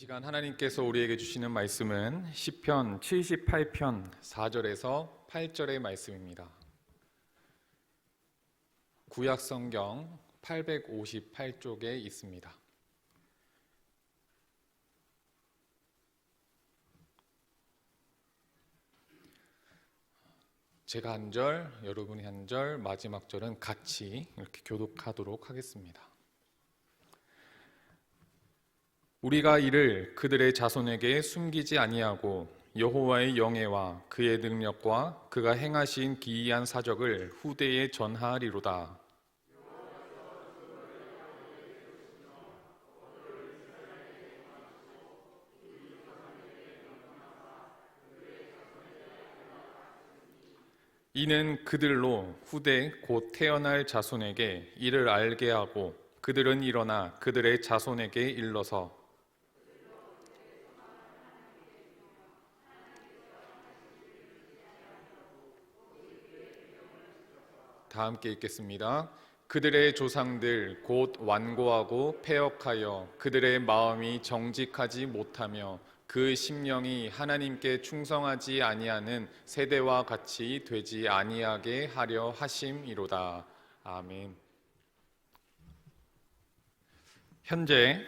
시간 하나님께서 우리에게 주시는 말씀은 시편 78편 4절에서 8절의 말씀입니다. 구약 성경 858쪽에 있습니다. 제가 한 절, 여러분이 한 절, 마지막 절은 같이 이렇게 교독하도록 하겠습니다. 우리가 이를 그들의 자손에게 숨기지 아니하고 여호와의 영예와 그의 능력과 그가 행하신 기이한 사적을 후대에 전하리로다. 이는 그들로 후대 곧 태어날 자손에게 이를 알게 하고 그들은 일어나 그들의 자손에게 일러서 다 함께 읽겠습니다. 그들의 조상들 곧 완고하고 패역하여 그들의 마음이 정직하지 못하며 그 심령이 하나님께 충성하지 아니하는 세대와 같이 되지 아니하게 하려 하심이로다. 아멘. 현재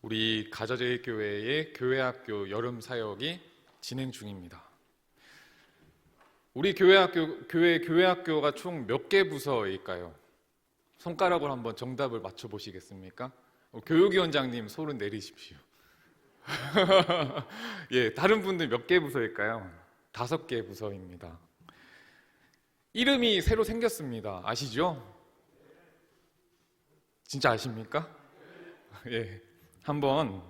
우리 가저제일 교회의 교회 학교 여름 사역이 진행 중입니다. 우리 교회 학교 교회 교회 학교가 총 몇 개 부서일까요? 손가락으로 한번 정답을 맞춰 보시겠습니까? 어, 교육위원장님 소른 내리십시오. 예, 다른 분들 몇 개 부서일까요? 다섯 개 부서입니다. 이름이 새로 생겼습니다. 아시죠? 진짜 아십니까? 예, 한번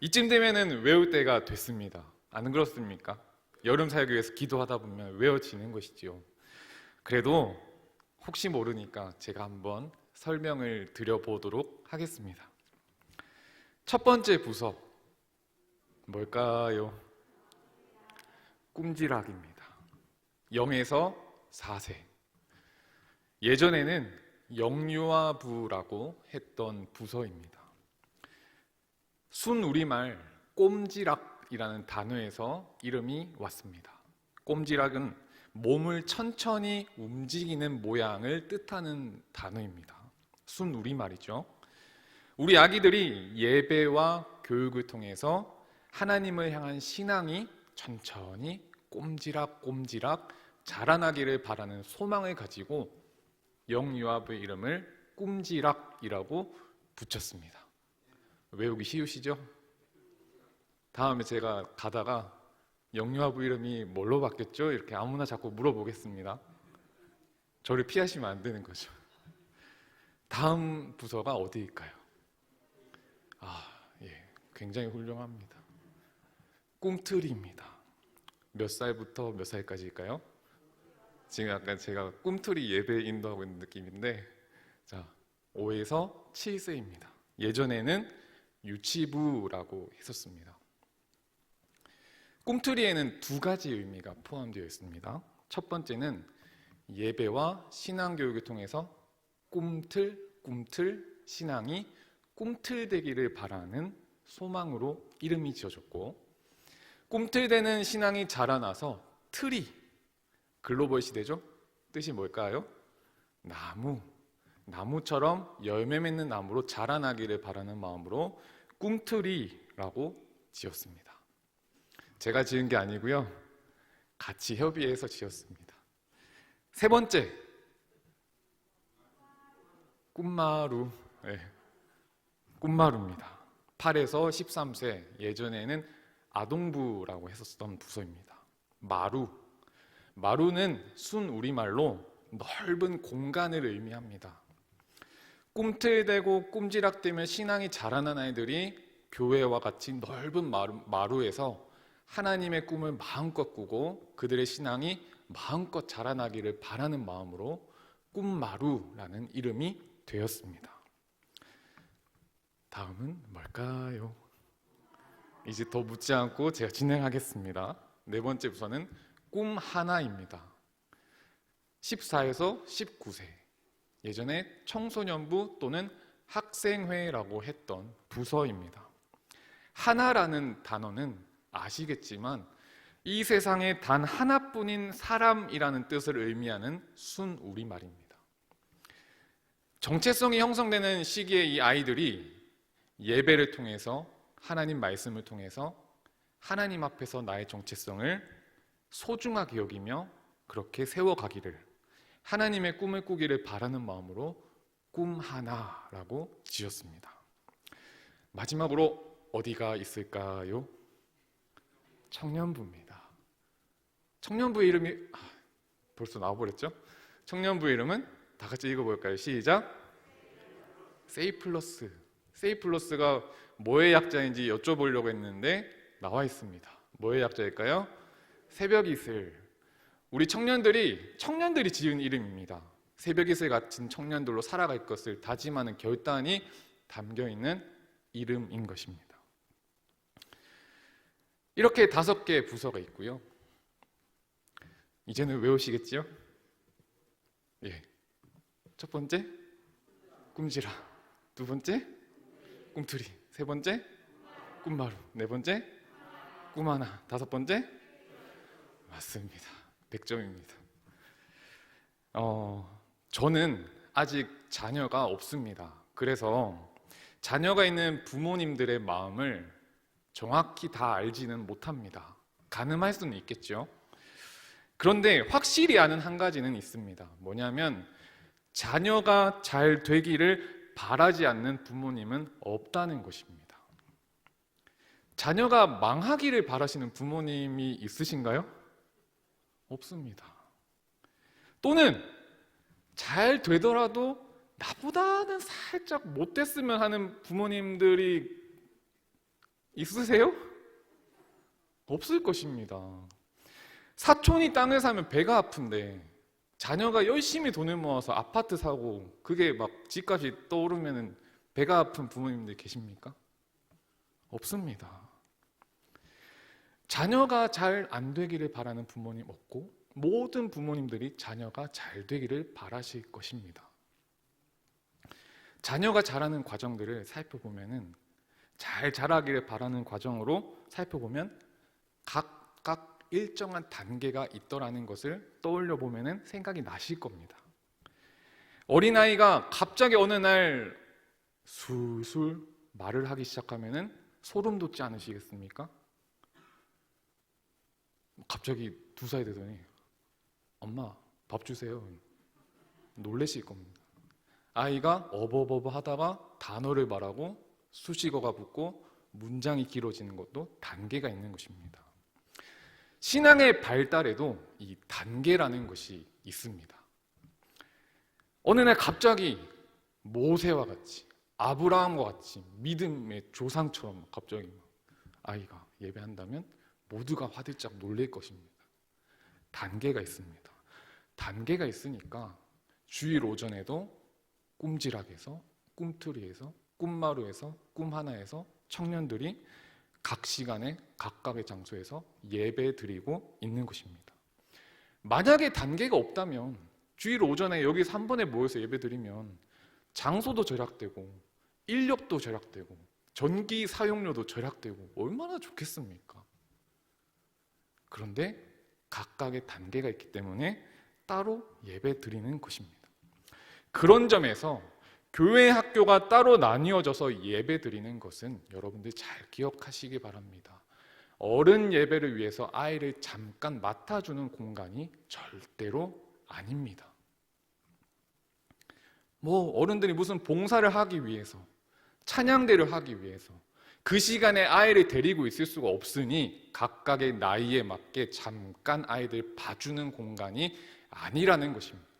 이쯤 되면은 외울 때가 됐습니다. 안 그렇습니까? 여름 사역을 위해서 기도하다 보면 외워지는 것이지요. 그래도 혹시 모르니까 제가 한번 설명을 드려보도록 하겠습니다. 첫 번째 부서 뭘까요? 꿈지락입니다. 0에서 4세. 예전에는 영유아부라고 했던 부서입니다. 순 우리말 꼼지락 이라는 단어에서 이름이 왔습니다. 꼼지락은 몸을 천천히 움직이는 모양을 뜻하는 단어입니다. 순 우리말이죠. 우리 아기들이 예배와 교육을 통해서 하나님을 향한 신앙이 천천히 꼼지락꼼지락 자라나기를 바라는 소망을 가지고 영유아부의 이름을 꿈지락이라고 붙였습니다. 외우기 쉬우시죠? 다음에 제가 가다가 영유아부 이름이 뭘로 바뀌었죠? 이렇게 아무나 자꾸 물어보겠습니다. 저를 피하시면 안 되는 거죠. 다음 부서가 어디일까요? 아, 예, 굉장히 훌륭합니다. 꿈틀이입니다. 몇 살부터 몇 살까지일까요? 지금 약간 제가 꿈틀이 예배 인도하고 있는 느낌인데, 자, 5에서 7세입니다. 예전에는 유치부라고 했었습니다. 꿈틀이에는 두 가지 의미가 포함되어 있습니다. 첫 번째는 예배와 신앙 교육을 통해서 꿈틀, 꿈틀 신앙이 꿈틀되기를 바라는 소망으로 이름이 지어졌고 꿈틀대는 신앙이 자라나서 틀이 글로벌 시대죠. 뜻이 뭘까요? 나무, 나무처럼 열매 맺는 나무로 자라나기를 바라는 마음으로 꿈틀이라고 지었습니다. 제가 지은 게 아니고요. 같이 협의해서 지었습니다. 세 번째, 꿈마루. 네, 꿈마루입니다. 8에서 13세, 예전에는 아동부라고 했었던 부서입니다. 마루. 마루는 순 우리말로 넓은 공간을 의미합니다. 꿈틀대고 꿈지락대며 신앙이 자라난 아이들이 교회와 같이 넓은 마루, 마루에서 하나님의 꿈을 마음껏 꾸고 그들의 신앙이 마음껏 자라나기를 바라는 마음으로 꿈마루라는 이름이 되었습니다. 다음은 뭘까요? 이제 더 묻지 않고 제가 진행하겠습니다. 네 번째 부서는 꿈 하나입니다. 14에서 19세. 예전에 청소년부 또는 학생회라고 했던 부서입니다. 하나라는 단어는 아시겠지만 이 세상에 단 하나뿐인 사람이라는 뜻을 의미하는 순 우리말입니다. 정체성이 형성되는 시기에 이 아이들이 예배를 통해서 하나님 말씀을 통해서 하나님 앞에서 나의 정체성을 소중하게 여기며 그렇게 세워가기를 하나님의 꿈을 꾸기를 바라는 마음으로 꿈 하나라고 지었습니다. 마지막으로 어디가 있을까요? 청년부입니다. 청년부의 이름이 아, 벌써 나와버렸죠? 청년부의 이름은 다 같이 읽어볼까요? 시작. 세이플러스. 세이플러스가 뭐의 약자인지 여쭤보려고 했는데 나와 있습니다. 뭐의 약자일까요? 새벽 이슬. 우리 청년들이 청년들이 지은 이름입니다. 새벽 이슬 같은 청년들로 살아갈 것을 다짐하는 결단이 담겨 있는 이름인 것입니다. 이렇게 다섯 개의 부서가 있고요. 이제는 외우시겠지요? 예. 첫 번째 꿈지라. 두 번째 꿈투리. 세 번째 꿈마루. 네 번째 꿈하나. 다섯 번째 맞습니다. 100점입니다. 어, 저는 아직 자녀가 없습니다. 그래서 자녀가 있는 부모님들의 마음을 정확히 다 알지는 못합니다. 가늠할 수는 있겠죠. 그런데 확실히 아는 한 가지는 있습니다. 뭐냐면 자녀가 잘 되기를 바라지 않는 부모님은 없다는 것입니다. 자녀가 망하기를 바라시는 부모님이 있으신가요? 없습니다. 또는 잘 되더라도 나보다는 살짝 못됐으면 하는 부모님들이 있으세요? 없을 것입니다. 사촌이 땅을 사면 배가 아픈데 자녀가 열심히 돈을 모아서 아파트 사고 그게 막 집값이 떠오르면 배가 아픈 부모님들 계십니까? 없습니다. 자녀가 잘 안 되기를 바라는 부모님 없고 모든 부모님들이 자녀가 잘 되기를 바라실 것입니다. 자녀가 자라는 과정들을 살펴보면은 잘 자라기를 바라는 과정으로 살펴보면 각각 일정한 단계가 있더라는 것을 떠올려 보면은 생각이 나실 겁니다. 어린아이가 갑자기 어느 날 술술 말을 하기 시작하면은 소름 돋지 않으시겠습니까? 갑자기 두 살 되더니 엄마 밥 주세요. 놀래실 겁니다. 아이가 어버버버 하다가 단어를 말하고 수식어가 붙고 문장이 길어지는 것도 단계가 있는 것입니다. 신앙의 발달에도 이 단계라는 것이 있습니다. 어느 날 갑자기 모세와 같이 아브라함과 같이 믿음의 조상처럼 갑자기 아이가 예배한다면 모두가 화들짝 놀랄 것입니다. 단계가 있습니다. 단계가 있으니까 주일 오전에도 꿈지락에서 꿈틀이에서 꿈마루에서 꿈 하나에서 청년들이 각 시간에 각각의 장소에서 예배 드리고 있는 것입니다. 만약에 단계가 없다면 주일 오전에 여기 3번에 모여서 예배 드리면 장소도 절약되고 인력도 절약되고 전기 사용료도 절약되고 얼마나 좋겠습니까? 그런데 각각의 단계가 있기 때문에 따로 예배 드리는 것입니다. 그런 점에서 교회 학교가 따로 나뉘어져서 예배 드리는 것은 여러분들 잘 기억하시기 바랍니다. 어른 예배를 위해서 아이를 잠깐 맡아주는 공간이 절대로 아닙니다. 뭐 어른들이 무슨 봉사를 하기 위해서 찬양대를 하기 위해서 그 시간에 아이를 데리고 있을 수가 없으니 각각의 나이에 맞게 잠깐 아이들 봐주는 공간이 아니라는 것입니다.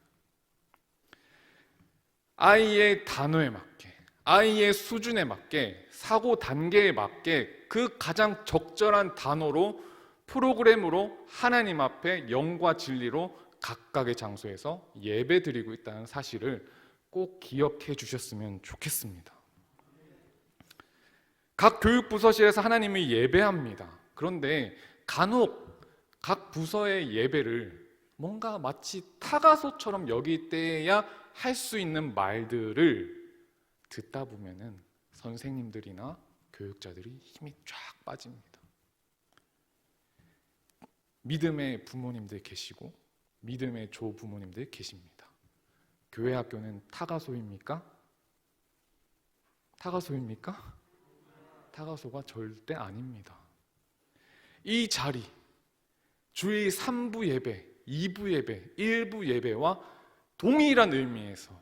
아이의 단어에 맞게, 아이의 수준에 맞게, 사고 단계에 맞게 그 가장 적절한 단어로 프로그램으로 하나님 앞에 영과 진리로 각각의 장소에서 예배 드리고 있다는 사실을 꼭 기억해 주셨으면 좋겠습니다. 각 교육부서실에서 하나님을 예배합니다. 그런데 간혹 각 부서의 예배를 뭔가 마치 타가소처럼 여길 때야 할 수 있는 말들을 듣다 보면은 선생님들이나 교육자들이 힘이 쫙 빠집니다. 믿음의 부모님들 계시고 믿음의 조부모님들 계십니다. 교회 학교는 타가소입니까? 타가소입니까? 타가소가 절대 아닙니다. 이 자리, 주일 3부 예배, 2부 예배, 1부 예배와 동일한 의미에서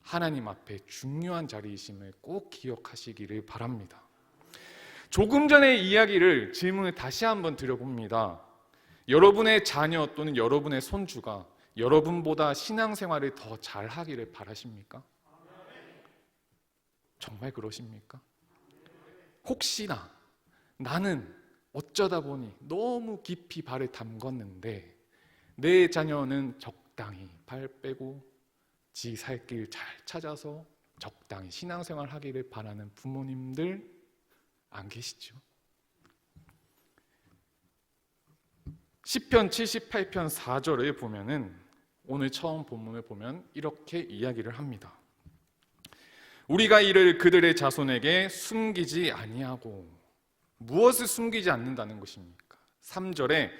하나님 앞에 중요한 자리이심을 꼭 기억하시기를 바랍니다. 조금 전의 이야기를 질문을 다시 한번 드려봅니다. 여러분의 자녀 또는 여러분의 손주가 여러분보다 신앙생활을 더 잘하기를 바라십니까? 정말 그러십니까? 혹시나 나는 어쩌다 보니 너무 깊이 발을 담궜는데 내 자녀는 적당히 발 빼고 지 살 길 잘 찾아서 적당히 신앙생활 하기를 바라는 부모님들 안 계시죠? 시편 78편 4절을 보면은 오늘 처음 본문을 보면 이렇게 이야기를 합니다. 우리가 이를 그들의 자손에게 숨기지 아니하고 무엇을 숨기지 않는다는 것입니까? 3절에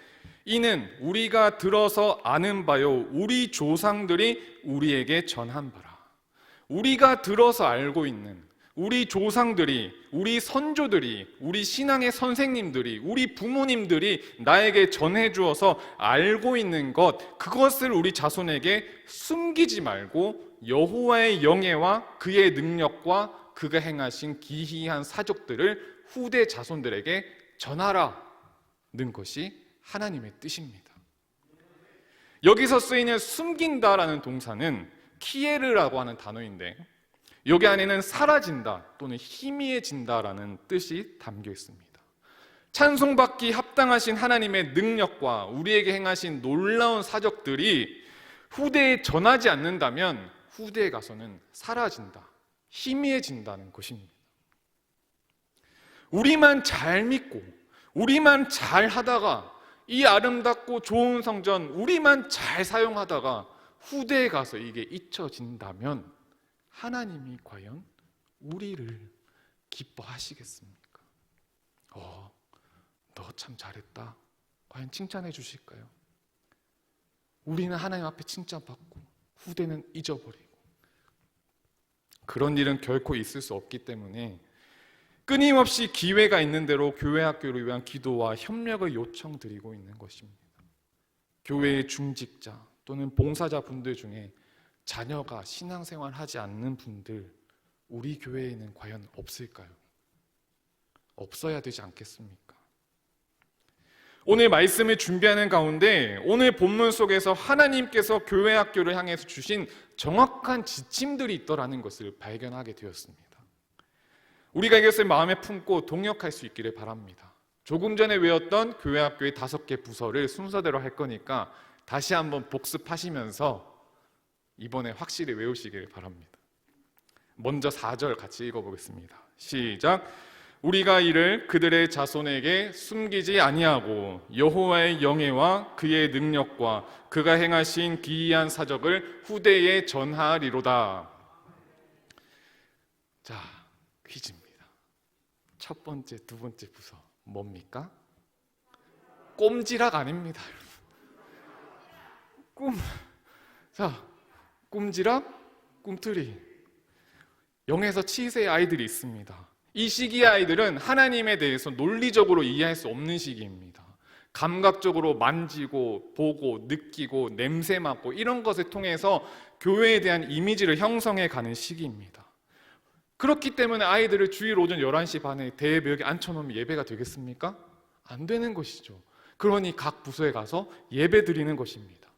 이는 우리가 들어서 아는 바요 우리 조상들이 우리에게 전한 바라. 우리가 들어서 알고 있는 우리 조상들이, 우리 선조들이, 우리 신앙의 선생님들이, 우리 부모님들이 나에게 전해 주어서 알고 있는 것, 그것을 우리 자손에게 숨기지 말고 여호와의 영예와 그의 능력과 그가 행하신 기이한 사적들을 후대 자손들에게 전하라 는 것이 하나님의 뜻입니다. 여기서 쓰이는 숨긴다라는 동사는 키에르라고 하는 단어인데 여기 안에는 사라진다 또는 희미해진다라는 뜻이 담겨 있습니다. 찬송받기 합당하신 하나님의 능력과 우리에게 행하신 놀라운 사적들이 후대에 전하지 않는다면 후대에 가서는 사라진다, 희미해진다는 것입니다. 우리만 잘 믿고 우리만 잘 하다가 이 아름답고 좋은 성전 우리만 잘 사용하다가 후대에 가서 이게 잊혀진다면 하나님이 과연 우리를 기뻐하시겠습니까? 어, 너 참 잘했다. 과연 칭찬해 주실까요? 우리는 하나님 앞에 칭찬받고 후대는 잊어버리고 그런 일은 결코 있을 수 없기 때문에 끊임없이 기회가 있는 대로 교회 학교를 위한 기도와 협력을 요청드리고 있는 것입니다. 교회의 중직자 또는 봉사자 분들 중에 자녀가 신앙생활 하지 않는 분들 우리 교회에는 과연 없을까요? 없어야 되지 않겠습니까? 오늘 말씀을 준비하는 가운데 오늘 본문 속에서 하나님께서 교회 학교를 향해서 주신 정확한 지침들이 있더라는 것을 발견하게 되었습니다. 우리가 이것을 마음에 품고 동역할 수 있기를 바랍니다. 조금 전에 외웠던 교회 학교의 다섯 개 부서를 순서대로 할 거니까 다시 한번 복습하시면서 이번에 확실히 외우시길 바랍니다. 먼저 4절 같이 읽어보겠습니다. 시작. 우리가 이를 그들의 자손에게 숨기지 아니하고 여호와의 영예와 그의 능력과 그가 행하신 기이한 사적을 후대에 전하리로다. 자, 퀴즈입니다. 첫 번째, 두 번째 부서 뭡니까? 꼼지락 아닙니다. 꿈. 자, 꿈지락, 꿈틀이. 0에서 7세의 아이들이 있습니다. 이 시기의 아이들은 하나님에 대해서 논리적으로 이해할 수 없는 시기입니다. 감각적으로 만지고 보고 느끼고 냄새 맡고 이런 것을 통해서 교회에 대한 이미지를 형성해 가는 시기입니다. 그렇기 때문에 아이들을 주일 오전 11시 반에 대예배역에 앉혀놓으면 예배가 되겠습니까? 안 되는 것이죠. 그러니 각 부서에 가서 예배 드리는 것입니다.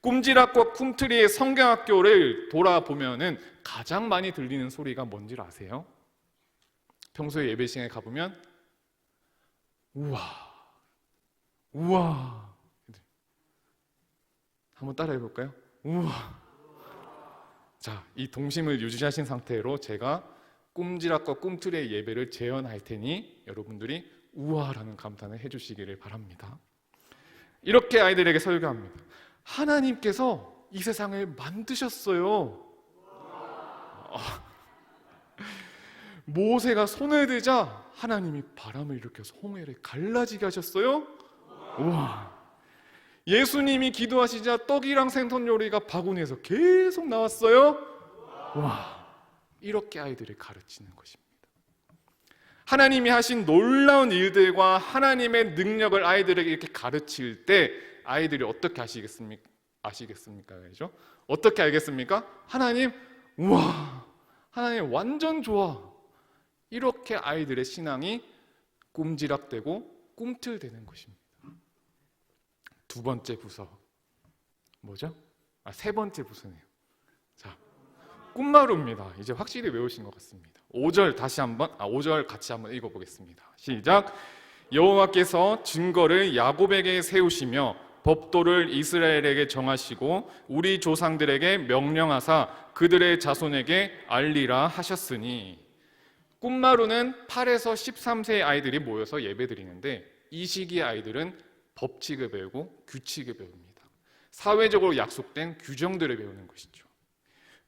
꿈지락과 쿰트리의 성경학교를 돌아보면은 가장 많이 들리는 소리가 뭔지 아세요? 평소에 예배 시간에 가보면 우와 우와 한번 따라해 볼까요? 우와 자, 이 동심을 유지하신 상태로 제가 꿈지락과 꿈틀의 예배를 재현할 테니 여러분들이 우와라는 감탄을 해주시기를 바랍니다. 이렇게 아이들에게 설교합니다. 하나님께서 이 세상을 만드셨어요. 모세가 손을 대자 하나님이 바람을 일으켜서 홍해를 갈라지게 하셨어요. 우와. 예수님이 기도하시자 떡이랑 생선 요리가 바구니에서 계속 나왔어요. 와. 이렇게 아이들을 가르치는 것입니다. 하나님이 하신 놀라운 일들과 하나님의 능력을 아이들에게 이렇게 가르칠 때 아이들이 어떻게 아시겠습니까? 아시겠습니까? 그죠? 어떻게 알겠습니까? 하나님, 우와, 하나님 완전 좋아. 이렇게 아이들의 신앙이 꿈지락되고 꿈틀대는 것입니다. 두 번째 부서 뭐죠? 아, 세 번째 부서네요. 자, 꿈마루입니다. 이제 확실히 외우신 것 같습니다. 5절 다시 한번 아 5절 같이 한번 읽어 보겠습니다. 시작. 여호와께서 증거를 야곱에게 세우시며 법도를 이스라엘에게 정하시고 우리 조상들에게 명령하사 그들의 자손에게 알리라 하셨으니 꿈마루는 8에서 13세의 아이들이 모여서 예배드리는데 이 시기의 아이들은 법칙을 배우고 규칙을 배웁니다. 사회적으로 약속된 규정들을 배우는 것이죠.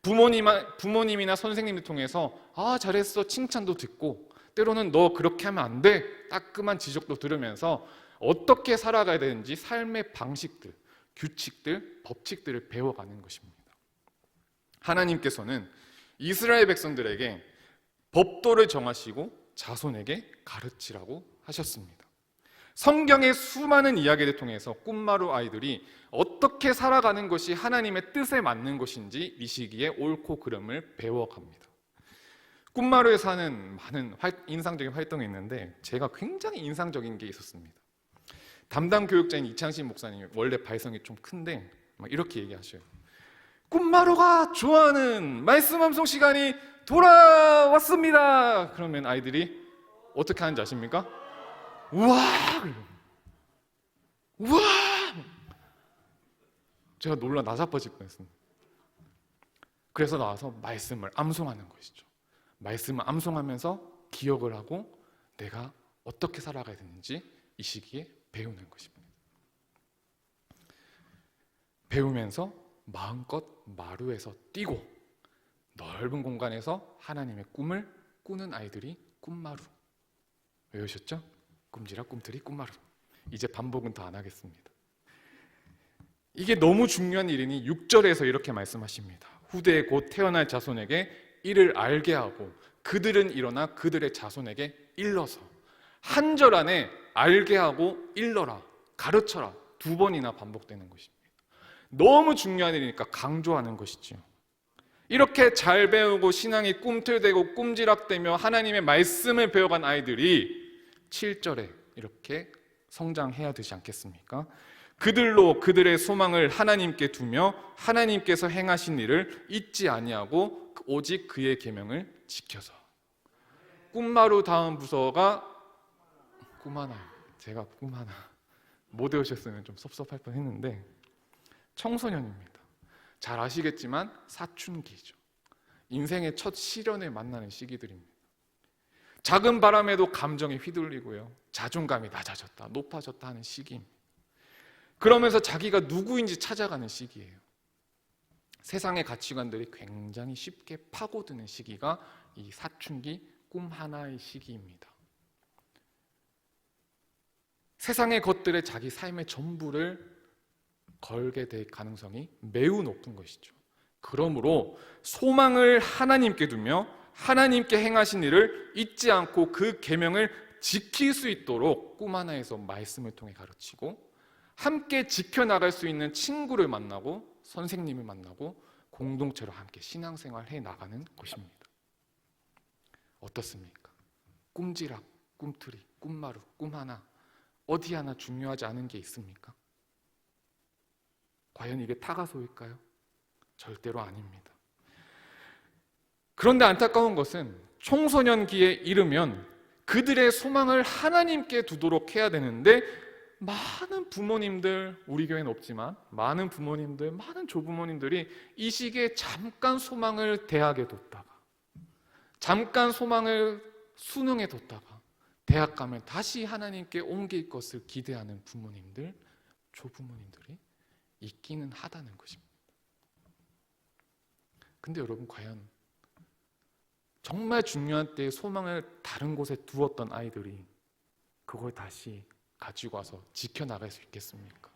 부모님, 부모님이나 선생님을 통해서 아 잘했어 칭찬도 듣고 때로는 너 그렇게 하면 안 돼 따끔한 지적도 들으면서 어떻게 살아가야 되는지 삶의 방식들, 규칙들, 법칙들을 배워가는 것입니다. 하나님께서는 이스라엘 백성들에게 법도를 정하시고 자손에게 가르치라고 하셨습니다. 성경의 수많은 이야기를 통해서 꿈마루 아이들이 어떻게 살아가는 것이 하나님의 뜻에 맞는 것인지 이 시기에 옳고 그름을 배워갑니다. 꿈마루에서 하는 많은 인상적인 활동이 있는데 제가 굉장히 인상적인 게 있었습니다. 담당 교육자인 이창신 목사님 원래 발성이 좀 큰데 이렇게 얘기하셔요. 꿈마루가 좋아하는 말씀 암송 시간이 돌아왔습니다. 그러면 아이들이 어떻게 하는지 아십니까? 우와! 우와! 제가 놀라 나자빠질 뻔했습니다. 그래서 나와서 말씀을 암송하는 것이죠. 말씀을 암송하면서 기억을 하고 내가 어떻게 살아가야 되는지 이 시기에 배우는 것입니다. 배우면서 마음껏 마루에서 뛰고 넓은 공간에서 하나님의 꿈을 꾸는 아이들이 꿈마루. 외우셨죠? 꿈지락 꿈틀이 꿈마루. 이제 반복은 더 안 하겠습니다. 이게 너무 중요한 일이니 6절에서 이렇게 말씀하십니다. 후대에 곧 태어날 자손에게 이를 알게 하고 그들은 일어나 그들의 자손에게 일러서 한 절 안에 알게 하고 일러라 가르쳐라 두 번이나 반복되는 것입니다. 너무 중요한 일이니까 강조하는 것이지요. 이렇게 잘 배우고 신앙이 꿈틀대고 꿈지락대며 하나님의 말씀을 배워간 아이들이 7절에 이렇게 성장해야 되지 않겠습니까? 그들로 그들의 소망을 하나님께 두며 하나님께서 행하신 일을 잊지 아니하고 오직 그의 계명을 지켜서 꿈마루 다음 부서가 꿈하나 제가 꿈하나 못 외우셨으면 좀 섭섭할 뻔했는데 청소년입니다. 잘 아시겠지만 사춘기죠. 인생의 첫 시련을 만나는 시기들입니다. 작은 바람에도 감정이 휘둘리고요. 자존감이 낮아졌다, 높아졌다 하는 시기입니다. 그러면서 자기가 누구인지 찾아가는 시기예요. 세상의 가치관들이 굉장히 쉽게 파고드는 시기가 이 사춘기 꿈 하나의 시기입니다. 세상의 것들에 자기 삶의 전부를 걸게 될 가능성이 매우 높은 것이죠. 그러므로 소망을 하나님께 두며 하나님께 행하신 일을 잊지 않고 그 계명을 지킬 수 있도록 꿈 하나에서 말씀을 통해 가르치고 함께 지켜나갈 수 있는 친구를 만나고 선생님을 만나고 공동체로 함께 신앙생활 해 나가는 것입니다. 어떻습니까? 꿈지락, 꿈틀이, 꿈마루, 꿈 하나 어디 하나 중요하지 않은 게 있습니까? 과연 이게 타가소일까요? 절대로 아닙니다. 그런데 안타까운 것은 청소년기에 이르면 그들의 소망을 하나님께 두도록 해야 되는데 많은 부모님들 우리 교회는 없지만 많은 부모님들 많은 조부모님들이 이 시기에 잠깐 소망을 대학에 뒀다가 잠깐 소망을 수능에 뒀다가 대학 가면 다시 하나님께 옮길 것을 기대하는 부모님들 조부모님들이 있기는 하다는 것입니다. 근데 여러분 과연 정말 중요한 때에 소망을 다른 곳에 두었던 아이들이 그걸 다시 가지고 와서 지켜나갈 수 있겠습니까?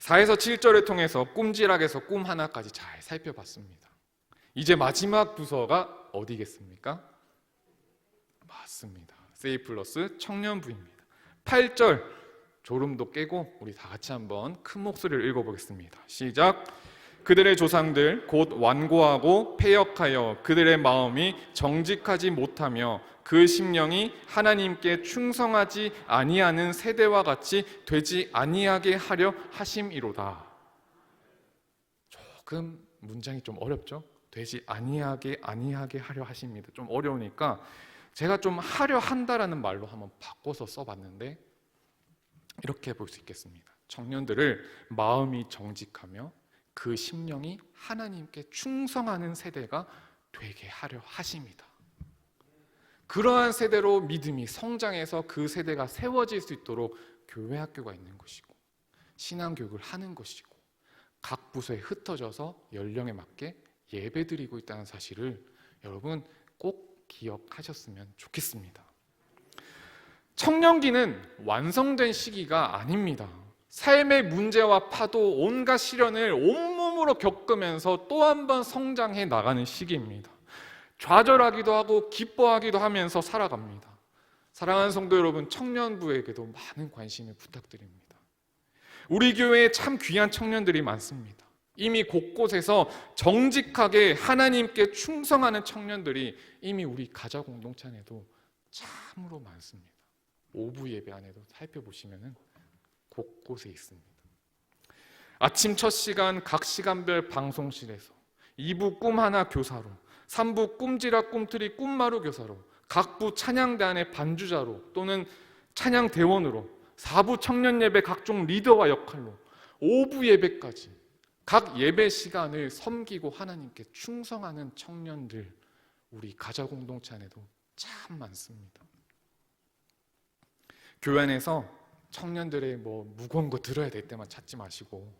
4에서 7절을 통해서 꿈지락에서 꿈 하나까지 잘 살펴봤습니다. 이제 마지막 부서가 어디겠습니까? 맞습니다. 세이 플러스 청년부입니다. 8절 졸음도 깨고 우리 다 같이 한번 큰 목소리를 읽어보겠습니다. 시작. 그들의 조상들 곧 완고하고 패역하여 그들의 마음이 정직하지 못하며 그 심령이 하나님께 충성하지 아니하는 세대와 같이 되지 아니하게 하려 하심이로다. 조금 문장이 좀 어렵죠? 되지 아니하게 아니하게 하려 하십니다. 좀 어려우니까 제가 좀 하려 한다라는 말로 한번 바꿔서 써봤는데 이렇게 볼 수 있겠습니다. 청년들을 마음이 정직하며 그 심령이 하나님께 충성하는 세대가 되게 하려 하십니다. 그러한 세대로 믿음이 성장해서 그 세대가 세워질 수 있도록 교회 학교가 있는 것이고 신앙 교육을 하는 것이고 각 부서에 흩어져서 연령에 맞게 예배드리고 있다는 사실을 여러분 꼭 기억하셨으면 좋겠습니다. 청년기는 완성된 시기가 아닙니다. 삶의 문제와 파도, 온갖 시련을 온몸으로 겪으면서 또 한 번 성장해 나가는 시기입니다. 좌절하기도 하고 기뻐하기도 하면서 살아갑니다. 사랑하는 성도 여러분, 청년부에게도 많은 관심을 부탁드립니다. 우리 교회에 참 귀한 청년들이 많습니다. 이미 곳곳에서 정직하게 하나님께 충성하는 청년들이 이미 우리 가자 공동체 안에도 참으로 많습니다. 오부 예배 안에도 살펴보시면은 곳곳에 있습니다. 아침 첫 시간 각 시간별 방송실에서 2부 꿈 하나 교사로 3부 꿈지라 꿈틀이 꿈마루 교사로 각부 찬양단의 반주자로 또는 찬양 대원으로 4부 청년 예배 각종 리더와 역할로 5부 예배까지 각 예배 시간을 섬기고 하나님께 충성하는 청년들 우리 가자 공동체 안에도 참 많습니다. 교회 안에서 청년들의 뭐 무거운 거 들어야 될 때만 찾지 마시고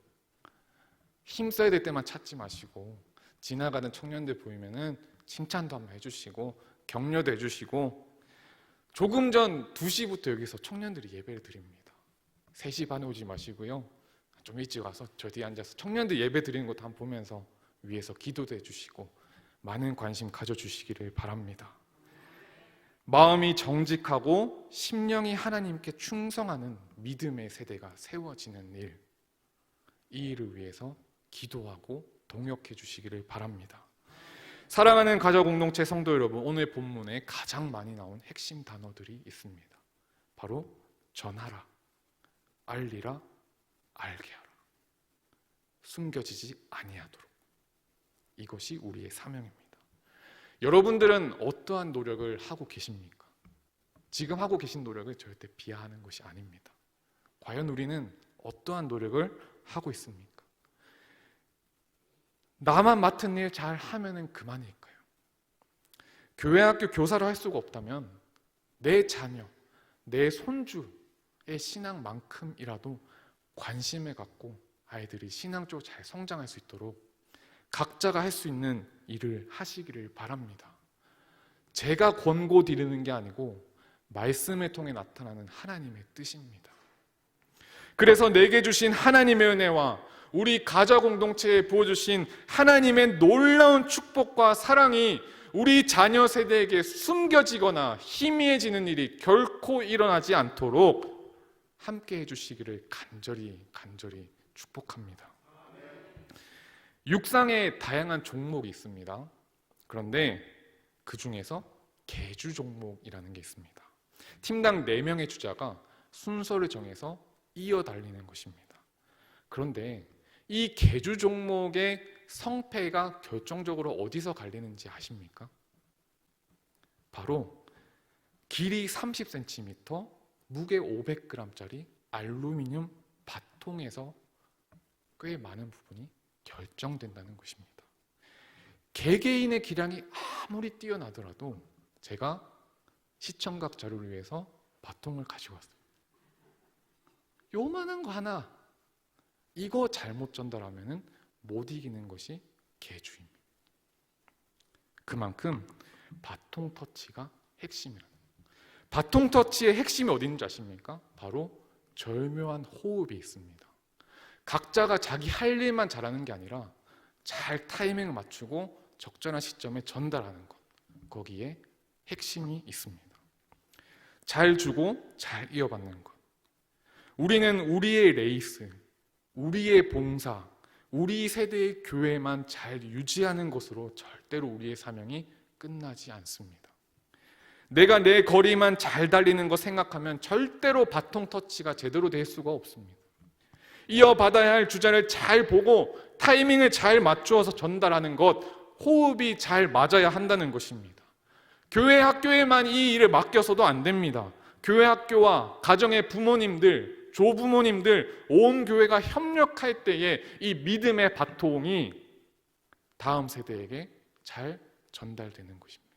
힘 써야 될 때만 찾지 마시고 지나가는 청년들 보이면은 칭찬도 한번 해주시고 격려도 해주시고 조금 전 2시부터 여기서 청년들이 예배를 드립니다. 3시 반에 오지 마시고요. 좀 일찍 와서 저 뒤에 앉아서 청년들 예배 드리는 것도 한번 보면서 위에서 기도도 해주시고 많은 관심 가져주시기를 바랍니다 마음이 정직하고 심령이 하나님께 충성하는 믿음의 세대가 세워지는 일, 이 일을 위해서 기도하고 동역해 주시기를 바랍니다. 사랑하는 가족 공동체 성도 여러분, 오늘 본문에 가장 많이 나온 핵심 단어들이 있습니다. 바로 전하라, 알리라, 알게 하라. 숨겨지지 아니하도록. 이것이 우리의 사명입니다. 여러분들은 어떠한 노력을 하고 계십니까? 지금 하고 계신 노력을 절대 비하하는 것이 아닙니다. 과연 우리는 어떠한 노력을 하고 있습니까? 나만 맡은 일 잘 하면은 그만일까요? 교회 학교 교사로 할 수가 없다면 내 자녀, 내 손주의 신앙만큼이라도 관심을 갖고 아이들이 신앙적으로 잘 성장할 수 있도록 각자가 할 수 있는 일을 하시기를 바랍니다. 제가 권고 드리는 게 아니고 말씀을 통해 나타나는 하나님의 뜻입니다. 그래서 내게 주신 하나님의 은혜와 우리 가자 공동체에 부어주신 하나님의 놀라운 축복과 사랑이 우리 자녀 세대에게 숨겨지거나 희미해지는 일이 결코 일어나지 않도록 함께 해주시기를 간절히 간절히 축복합니다. 육상에 다양한 종목이 있습니다. 그런데 그 중에서 개주 종목이라는 게 있습니다. 팀당 4명의 주자가 순서를 정해서 이어 달리는 것입니다. 그런데 이 개주 종목의 성패가 결정적으로 어디서 갈리는지 아십니까? 바로 길이 30cm, 무게 500g짜리 알루미늄 바통에서 꽤 많은 부분이 결정된다는 것입니다. 개개인의 기량이 아무리 뛰어나더라도 제가 시청각 자료를 위해서 바통을 가지고 왔습니다. 요만한 거 하나 이거 잘못 전달하면은 못 이기는 것이 개주입니다. 그만큼 바통 터치가 핵심이라는. 바통 터치의 핵심이 어디 있는지 아십니까? 바로 절묘한 호흡이 있습니다. 각자가 자기 할 일만 잘하는 게 아니라 잘 타이밍을 맞추고 적절한 시점에 전달하는 것. 거기에 핵심이 있습니다. 잘 주고 잘 이어받는 것. 우리는 우리의 레이스, 우리의 봉사, 우리 세대의 교회만 잘 유지하는 것으로 절대로 우리의 사명이 끝나지 않습니다. 내가 내 거리만 잘 달리는 것 생각하면 절대로 바통 터치가 제대로 될 수가 없습니다. 이어받아야 할 주자를 잘 보고 타이밍을 잘 맞추어서 전달하는 것, 호흡이 잘 맞아야 한다는 것입니다. 교회 학교에만 이 일을 맡겨서도 안 됩니다. 교회 학교와 가정의 부모님들, 조부모님들, 온 교회가 협력할 때에 이 믿음의 바통이 다음 세대에게 잘 전달되는 것입니다.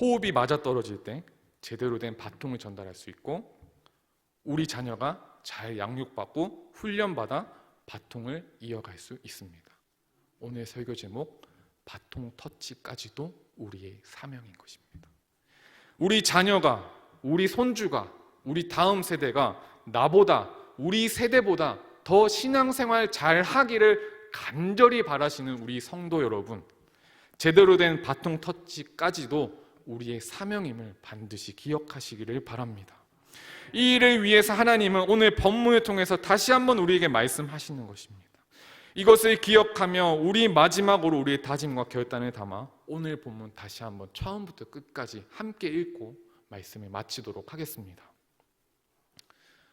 호흡이 맞아 떨어질 때 제대로 된 바통을 전달할 수 있고 우리 자녀가 잘 양육받고 훈련받아 바통을 이어갈 수 있습니다. 오늘 설교 제목 바통 터치까지도 우리의 사명인 것입니다. 우리 자녀가 우리 손주가 우리 다음 세대가 나보다 우리 세대보다 더 신앙생활 잘 하기를 간절히 바라시는 우리 성도 여러분 제대로 된 바통 터치까지도 우리의 사명임을 반드시 기억하시기를 바랍니다. 이 일을 위해서 하나님은 오늘 본문을 통해서 다시 한번 우리에게 말씀하시는 것입니다. 이것을 기억하며 우리 마지막으로 우리의 다짐과 결단을 담아 오늘 본문 다시 한번 처음부터 끝까지 함께 읽고 말씀을 마치도록 하겠습니다.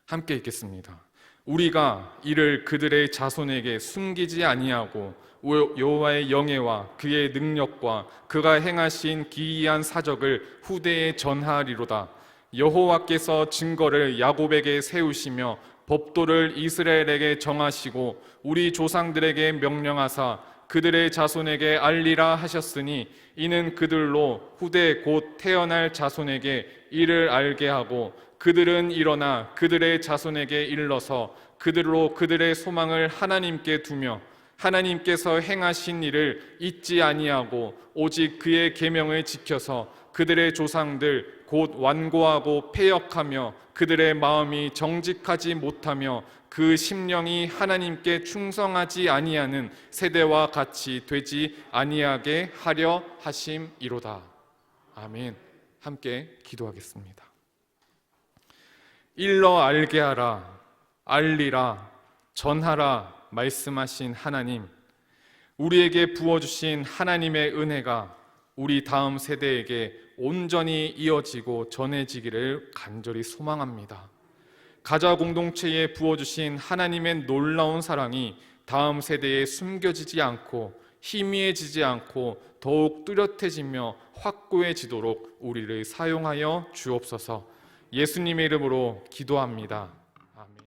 함께 읽겠습니다. 우리가 이를 그들의 자손에게 숨기지 아니하고 여호와의 영예와 그의 능력과 그가 행하신 기이한 사적을 후대에 전하리로다. 여호와께서 증거를 야곱에게 세우시며 법도를 이스라엘에게 정하시고 우리 조상들에게 명령하사 그들의 자손에게 알리라 하셨으니 이는 그들로 후대 곧 태어날 자손에게 이를 알게 하고 그들은 일어나 그들의 자손에게 일러서 그들로 그들의 소망을 하나님께 두며 하나님께서 행하신 일을 잊지 아니하고 오직 그의 계명을 지켜서 그들의 조상들 곧 완고하고 패역하며 그들의 마음이 정직하지 못하며 그 심령이 하나님께 충성하지 아니하는 세대와 같이 되지 아니하게 하려 하심이로다. 아멘. 함께 기도하겠습니다. 일러 알게 하라, 알리라, 전하라 말씀하신 하나님, 우리에게 부어주신 하나님의 은혜가 우리 다음 세대에게 온전히 이어지고 전해지기를 간절히 소망합니다. 가자 공동체에 부어주신 하나님의 놀라운 사랑이 다음 세대에 숨겨지지 않고 희미해지지 않고 더욱 뚜렷해지며 확고해지도록 우리를 사용하여 주옵소서 예수님의 이름으로 기도합니다.